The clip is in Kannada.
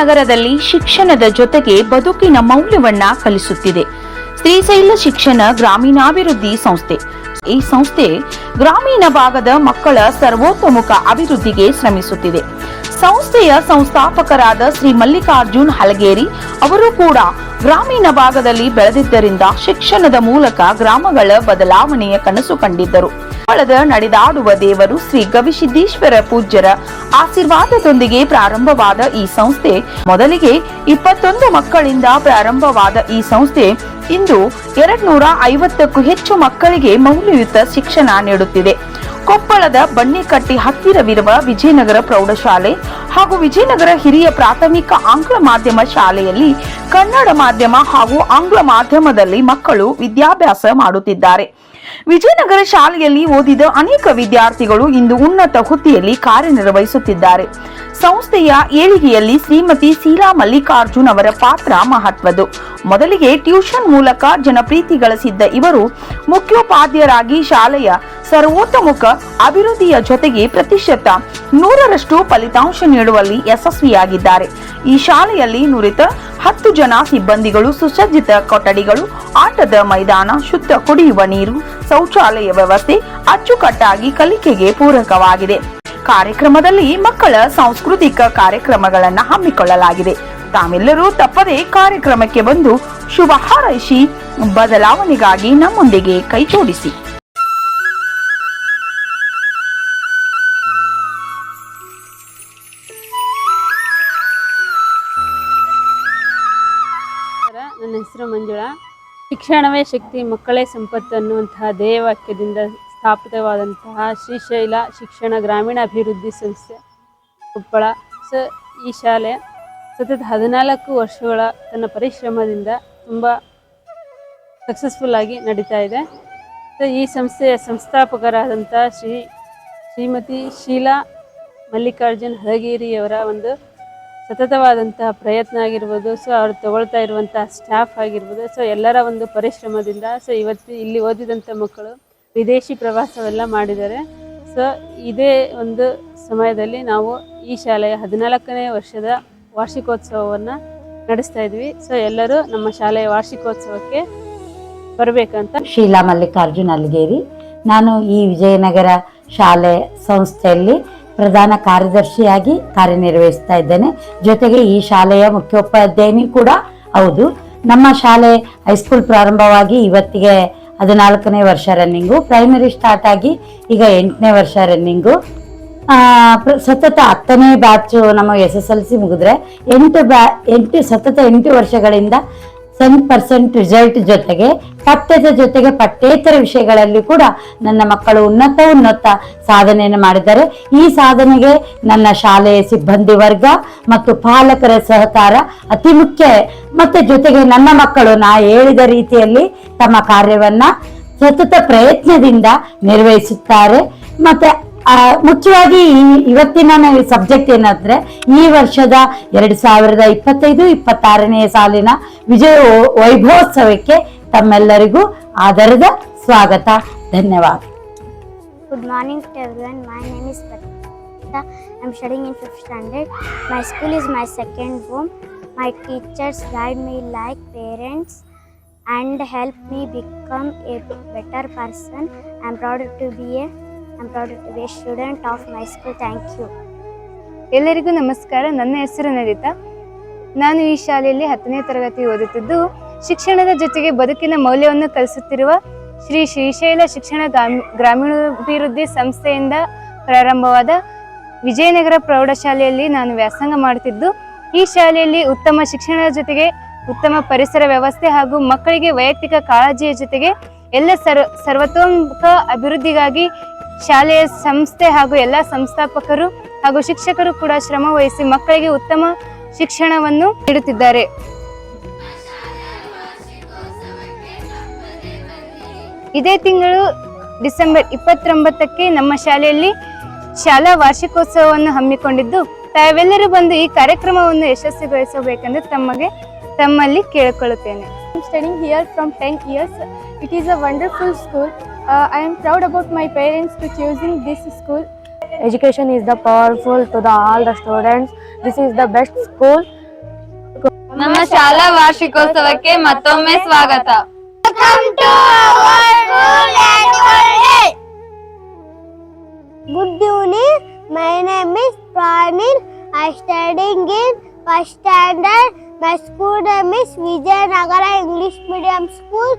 ವಿಜಯನಗರದಲ್ಲಿ ಶಿಕ್ಷಣದ ಜೊತೆಗೆ ಬದುಕಿನ ಮೌಲ್ಯವನ್ನ ಕಲಿಸುತ್ತಿದೆ. ಶ್ರೀಶೈಲ ಶಿಕ್ಷಣ ಗ್ರಾಮೀಣಾಭಿವೃದ್ಧಿ ಸಂಸ್ಥೆ. ಈ ಸಂಸ್ಥೆ ಗ್ರಾಮೀಣ ಭಾಗದ ಮಕ್ಕಳ ಸರ್ವೋತ್ತಮುಖ ಅಭಿವೃದ್ಧಿಗೆ ಶ್ರಮಿಸುತ್ತಿದೆ. ಸಂಸ್ಥೆಯ ಸಂಸ್ಥಾಪಕರಾದ ಶ್ರೀ ಮಲ್ಲಿಕಾರ್ಜುನ್ ಹಲಗೇರಿ ಅವರು ಕೂಡ ಗ್ರಾಮೀಣ ಭಾಗದಲ್ಲಿ ಬೆಳೆದಿದ್ದರಿಂದ ಶಿಕ್ಷಣದ ಮೂಲಕ ಗ್ರಾಮಗಳ ಬದಲಾವಣೆಯ ಕನಸು ಕಂಡಿದ್ದರು. ಕೊಪ್ಪಳದ ನಡೆದಾಡುವ ದೇವರು ಶ್ರೀ ಗವಿಸಿದ್ದೇಶ್ವರ ಪೂಜ್ಯರ ಆಶೀರ್ವಾದದೊಂದಿಗೆ ಪ್ರಾರಂಭವಾದ ಈ ಸಂಸ್ಥೆ. ಮೊದಲಿಗೆ ಇಪ್ಪತ್ತೊಂದು ಮಕ್ಕಳಿಂದ ಪ್ರಾರಂಭವಾದ ಈ ಸಂಸ್ಥೆ ಇಂದು ಎರಡ್ ನೂರ ಐವತ್ತಕ್ಕೂ ಹೆಚ್ಚು ಮಕ್ಕಳಿಗೆ ಮೌಲ್ಯಯುತ ಶಿಕ್ಷಣ ನೀಡುತ್ತಿದೆ. ಕೊಪ್ಪಳದ ಬನ್ನಿಕಟ್ಟಿ ಹತ್ತಿರವಿರುವ ವಿಜಯನಗರ ಪ್ರೌಢಶಾಲೆ ಹಾಗೂ ವಿಜಯನಗರ ಹಿರಿಯ ಪ್ರಾಥಮಿಕ ಆಂಗ್ಲ ಮಾಧ್ಯಮ ಶಾಲೆಯಲ್ಲಿ ಕನ್ನಡ ಮಾಧ್ಯಮ ಹಾಗೂ ಆಂಗ್ಲ ಮಾಧ್ಯಮದಲ್ಲಿ ಮಕ್ಕಳು ವಿದ್ಯಾಭ್ಯಾಸ ಮಾಡುತ್ತಿದ್ದಾರೆ. ವಿಜಯನಗರ ಶಾಲೆಯಲ್ಲಿ ಓದಿದ ಅನೇಕ ವಿದ್ಯಾರ್ಥಿಗಳು ಇಂದು ಉನ್ನತ ಹುದ್ದೆಯಲ್ಲಿ ಕಾರ್ಯನಿರ್ವಹಿಸುತ್ತಿದ್ದಾರೆ. ಸಂಸ್ಥೆಯ ಏಳಿಗೆಯಲ್ಲಿ ಶ್ರೀಮತಿ ಶೀಲಾ ಮಲ್ಲಿಕಾರ್ಜುನ್ ಅವರ ಪಾತ್ರ ಮಹತ್ವದ್ದು. ಮೊದಲಿಗೆ ಟ್ಯೂಷನ್ ಮೂಲಕ ಜನಪ್ರೀತಿ ಗಳಿಸಿದ್ದ ಇವರು ಮುಖ್ಯೋಪಾಧ್ಯಾಯರಾಗಿ ಶಾಲೆಯ ಸರ್ವೋತ್ತಮುಖ ಅಭಿವೃದ್ಧಿಯ ಜೊತೆಗೆ ಪ್ರತಿಶತ ನೂರರಷ್ಟು ಫಲಿತಾಂಶ ನೀಡುವಲ್ಲಿ ಯಶಸ್ವಿಯಾಗಿದ್ದಾರೆ. ಈ ಶಾಲೆಯಲ್ಲಿ ನುರಿತ ಹತ್ತು ಜನ ಸಿಬ್ಬಂದಿಗಳು, ಸುಸಜ್ಜಿತ ಕೊಠಡಿಗಳು, ಆಟದ ಮೈದಾನ, ಶುದ್ಧ ಕುಡಿಯುವ ನೀರು, ಶೌಚಾಲಯ ವ್ಯವಸ್ಥೆ ಅಚ್ಚುಕಟ್ಟಾಗಿ ಕಲಿಕೆಗೆ ಪೂರಕವಾಗಿದೆ. ಕಾರ್ಯಕ್ರಮದಲ್ಲಿ ಮಕ್ಕಳ ಸಾಂಸ್ಕೃತಿಕ ಕಾರ್ಯಕ್ರಮಗಳನ್ನು ಹಮ್ಮಿಕೊಳ್ಳಲಾಗಿದೆ. ತಾವೆಲ್ಲರೂ ತಪ್ಪದೇ ಕಾರ್ಯಕ್ರಮಕ್ಕೆ ಬಂದು ಶುಭ ಹಾರೈಸಿ, ಬದಲಾವಣೆಗಾಗಿ ನಮ್ಮೊಂದಿಗೆ ಕೈಜೋಡಿಸಿ. ಹೆಸರು ಮಂಜುಳಾ. ಶಿಕ್ಷಣವೇ ಶಕ್ತಿ, ಮಕ್ಕಳೇ ಸಂಪತ್ತು ಅನ್ನುವಂತಹ ಧ್ಯೇಯವಾಕ್ಯದಿಂದ ಸ್ಥಾಪಿತವಾದಂತಹ ಶ್ರೀಶೈಲ ಶಿಕ್ಷಣ ಗ್ರಾಮೀಣ ಅಭಿವೃದ್ಧಿ ಸಂಸ್ಥೆ ಕೊಪ್ಪಳ. ಸ, ಈ ಶಾಲೆ ಸತತ ಹದಿನಾಲ್ಕು ವರ್ಷಗಳ ತನ್ನ ಪರಿಶ್ರಮದಿಂದ ತುಂಬ ಸಕ್ಸಸ್ಫುಲ್ ಆಗಿ ನಡೀತಾ ಇದೆ. ಸೊ, ಈ ಸಂಸ್ಥೆಯ ಸಂಸ್ಥಾಪಕರಾದಂಥ ಶ್ರೀ ಶ್ರೀಮತಿ ಶೀಲಾ ಮಲ್ಲಿಕಾರ್ಜುನ್ ಹಳಗೇರಿಯವರ ಒಂದು ಸತತವಾದಂತಹ ಪ್ರಯತ್ನ ಆಗಿರ್ಬೋದು ಸೊ ಅವ್ರು ತಗೊಳ್ತಾ ಇರುವಂತಹ ಸ್ಟಾಫ್ ಆಗಿರ್ಬೋದು ಸೊ ಎಲ್ಲರ ಒಂದು ಪರಿಶ್ರಮದಿಂದ ಸೊ ಇವತ್ತು ಇಲ್ಲಿ ಓದಿದಂಥ ಮಕ್ಕಳು ವಿದೇಶಿ ಪ್ರವಾಸವೆಲ್ಲ ಮಾಡಿದ್ದಾರೆ. ಸೊ ಇದೇ ಒಂದು ಸಮಯದಲ್ಲಿ ನಾವು ಈ ಶಾಲೆಯ ಹದಿನಾಲ್ಕನೇ ವರ್ಷದ ವಾರ್ಷಿಕೋತ್ಸವವನ್ನು ನಡೆಸ್ತಾ ಇದ್ವಿ. ಸೊ ಎಲ್ಲರೂ ನಮ್ಮ ಶಾಲೆಯ ವಾರ್ಷಿಕೋತ್ಸವಕ್ಕೆ ಬರಬೇಕಂತ. ಶೀಲಾ ಮಲ್ಲಿಕಾರ್ಜುನ್ ಅಲ್ಲಿಗೇರಿ. ನಾನು ಈ ವಿಜಯನಗರ ಶಾಲೆ ಸಂಸ್ಥೆಯಲ್ಲಿ ಪ್ರಧಾನ ಕಾರ್ಯದರ್ಶಿಯಾಗಿ ಕಾರ್ಯನಿರ್ವಹಿಸ್ತಾ ಇದ್ದೇನೆ. ಜೊತೆಗೆ ಈ ಶಾಲೆಯ ಮುಖ್ಯೋಪಾಧ್ಯಾಯಿನಿ ಕೂಡ ಹೌದು. ನಮ್ಮ ಶಾಲೆ ಹೈಸ್ಕೂಲ್ ಪ್ರಾರಂಭವಾಗಿ ಇವತ್ತಿಗೆ ಹದಿನಾಲ್ಕನೇ ವರ್ಷ ರನ್ನಿಂಗು ಪ್ರೈಮರಿ ಸ್ಟಾರ್ಟ್ ಆಗಿ ಈಗ ಎಂಟನೇ ವರ್ಷ ರನ್ನಿಂಗು ಸತತ ಹತ್ತನೇ ಬ್ಯಾಚು ನಮ್ಮ ಎಸ್ ಎಸ್ ಎಲ್ ಸಿ ಮುಗಿದ್ರೆ ಎಂಟು ಬ್ಯಾ ಎಂಟು, ಸತತ ಎಂಟು ವರ್ಷಗಳಿಂದ ಸೆವೆನ್ ಪರ್ಸೆಂಟ್ ರಿಸಲ್ಟ್ ಜೊತೆಗೆ, ಪಠ್ಯದ ಜೊತೆಗೆ ಪಠ್ಯೇತರ ವಿಷಯಗಳಲ್ಲಿ ಕೂಡ ನನ್ನ ಮಕ್ಕಳು ಉನ್ನತ ಉನ್ನತ ಸಾಧನೆಯನ್ನು ಮಾಡಿದ್ದಾರೆ. ಈ ಸಾಧನೆಗೆ ನನ್ನ ಶಾಲೆಯ ಸಿಬ್ಬಂದಿ ವರ್ಗ ಮತ್ತು ಪಾಲಕರ ಸಹಕಾರ ಅತಿ ಮುಖ್ಯ. ಮತ್ತು ಜೊತೆಗೆ ನನ್ನ ಮಕ್ಕಳು, ನಾ ಹೇಳಿದ ರೀತಿಯಲ್ಲಿ ತಮ್ಮ ಕಾರ್ಯವನ್ನ ಸತತ ಪ್ರಯತ್ನದಿಂದ ನಿರ್ವಹಿಸುತ್ತಾರೆ. ಮತ್ತೆ ಮುಖ್ಯವಾಗಿ ಇವತ್ತಿನ ಸಬ್ಜೆಕ್ಟ್ ಏನಂದ್ರೆ ಈ ವರ್ಷದ ಎರಡ್ ಸಾವಿರದ ಇಪ್ಪತ್ತೈದು ಇಪ್ಪತ್ತಾರನೇ ಸಾಲಿನ ವಿಜಯ ವೈಭವೋತ್ಸವಕ್ಕೆ ತಮ್ಮೆಲ್ಲರಿಗೂ ಆದರದ ಸ್ವಾಗತ ಧನ್ಯವಾದ good morning to everyone. My name is. I'm studying in 5th standard. My school is my second home. My teachers guide me like parents and help me become a better person. I'm proud to be a Student of my school. Thank you. ಎಲ್ಲರಿಗೂ ನಮಸ್ಕಾರ ನನ್ನ ಹೆಸರು ನರಿತಾ ನಾನು ಈ ಶಾಲೆಯಲ್ಲಿ ಹತ್ತನೇ ತರಗತಿ ಓದುತ್ತಿದ್ದು, ಶಿಕ್ಷಣದ ಜೊತೆಗೆ ಬದುಕಿನ ಮೌಲ್ಯವನ್ನು ಕಲಿಸುತ್ತಿರುವ ಶ್ರೀ ಶ್ರೀಶೈಲ ಶಿಕ್ಷಣ ಗ್ರಾಮಿ- ಗ್ರಾಮೀಣಾಭಿವೃದ್ಧಿ ಸಂಸ್ಥೆಯಿಂದ ಪ್ರಾರಂಭವಾದ ವಿಜಯನಗರ ಪ್ರೌಢಶಾಲೆಯಲ್ಲಿ ನಾನು ವ್ಯಾಸಂಗ ಮಾಡುತ್ತಿದ್ದು, ಈ ಶಾಲೆಯಲ್ಲಿ ಉತ್ತಮ ಶಿಕ್ಷಣದ ಜೊತೆಗೆ ಉತ್ತಮ ಪರಿಸರ ವ್ಯವಸ್ಥೆ ಹಾಗೂ ಮಕ್ಕಳಿಗೆ ವೈಯಕ್ತಿಕ ಕಾಳಜಿಯ ಜೊತೆಗೆ ಎಲ್ಲ ಸರ್ವ ಸರ್ವತೋಮುಖ ಅಭಿವೃದ್ಧಿಗಾಗಿ ಶಾಲೆಯ ಸಂಸ್ಥೆ ಹಾಗೂ ಎಲ್ಲ ಸಂಸ್ಥಾಪಕರು ಹಾಗೂ ಶಿಕ್ಷಕರು ಕೂಡ ಶ್ರಮ ವಹಿಸಿ ಮಕ್ಕಳಿಗೆ ಉತ್ತಮ ಶಿಕ್ಷಣವನ್ನು ನೀಡುತ್ತಿದ್ದಾರೆ. ಇದೇ ತಿಂಗಳು ಡಿಸೆಂಬರ್ ಇಪ್ಪತ್ತೊಂಬತ್ತಕ್ಕೆ ನಮ್ಮ ಶಾಲೆಯಲ್ಲಿ ಶಾಲಾ ವಾರ್ಷಿಕೋತ್ಸವವನ್ನು ಹಮ್ಮಿಕೊಂಡಿದ್ದು, ತಾವೆಲ್ಲರೂ ಬಂದು ಈ ಕಾರ್ಯಕ್ರಮವನ್ನು ಯಶಸ್ವಿಗೊಳಿಸಬೇಕೆಂದು ತಮಗೆ ತಮ್ಮಲ್ಲಿ ಕೇಳಿಕೊಳ್ಳುತ್ತೇನೆ. I'm studying here from 10 years. Uh, I am proud about my parents to choosing this school. education is the powerful to the all the students this is the best school ನಮ್ಮ ಶಾಲಾ ವಾರ್ಷಿಕೋತ್ಸವಕ್ಕೆ ಮತ್ತೊಮ್ಮೆ ಸ್ವಾಗತ Good evening. My name is Pranil. I studying in first standard. My school name is Vijayanagara English Medium School.